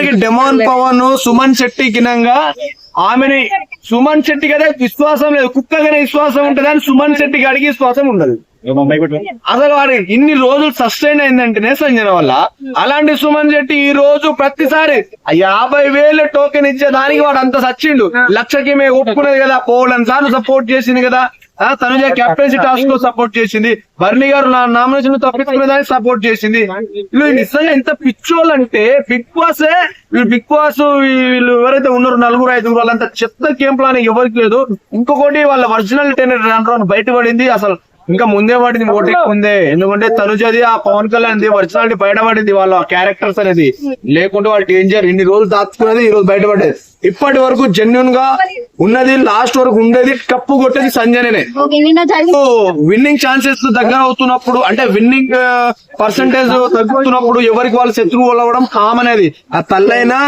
ఆఖరికి డెమాన్ పవన్ సుమన్ శెట్టి గినంగా ఆమెని సుమన్ శెట్టి కదా విశ్వాసం లేదు. కుక్క కానీ విశ్వాసం ఉంటుంది కానీ సుమన్ శెట్టికి అడిగి విశ్వాసం ఉండదు. అసలు వాడు ఇన్ని రోజులు సస్టైన్ అయిందంటేనే సంజన వల్ల. అలాంటి సుమన్ శెట్టి ఈ రోజు ప్రతిసారి యాభై వేల టోకెన్ ఇచ్చే దానికి వాడు అంత సచ్చిండు. లక్షకి మేము ఒప్పుకునేది కదా పోవడం సార్లు సపోర్ట్ చేసింది కదా. తనుజ కెప్టెన్సీ టాస్క్లో సపోర్ట్ చేసింది. బర్నీ గారు నా నామినేషన్ తప్పించుకునే దానికి సపోర్ట్ చేసింది. వీళ్ళు నిజంగా ఎంత పిచ్చోళ్ళు అంటే బిగ్ బాస్ వీళ్ళు బిగ్ బాస్ వీళ్ళు ఎవరైతే ఉన్నారో నలుగురు ఐదుగురు వాళ్ళంతా చెత్త గేమ్ ప్లాన్ ఎవరికి లేదు. ఇంకొకటి వాళ్ళ ఒరిజినల్ టెనర్ బయటపడింది. అసలు ఇంకా ముందే పడింది ఓటు ఎక్కువ ఉందే. ఎందుకంటే తనుజది ఆ పవన్ కళ్యాణ్ ఒరిజినాలిటీ బయటపడింది వాళ్ళ క్యారెక్టర్స్ అనేది. లేకుంటే వాళ్ళ డేంజర్ ఇన్ని రోజులు దాచుకునేది ఈ రోజు బయటపడేది. ఇప్పటి వరకు జెన్యున్గా ఉన్నది లాస్ట్ వరకు ఉండేది కప్పు కొట్టేది సంజయనే. విన్నింగ్ ఛాన్సెస్ దగ్గర అవుతున్నప్పుడు అంటే విన్నింగ్ పర్సంటేజ్ తగ్గుతున్నప్పుడు ఎవరికి వాళ్ళు శత్రువు అవ్వడం కామన్ అది ఆ తల్లైనా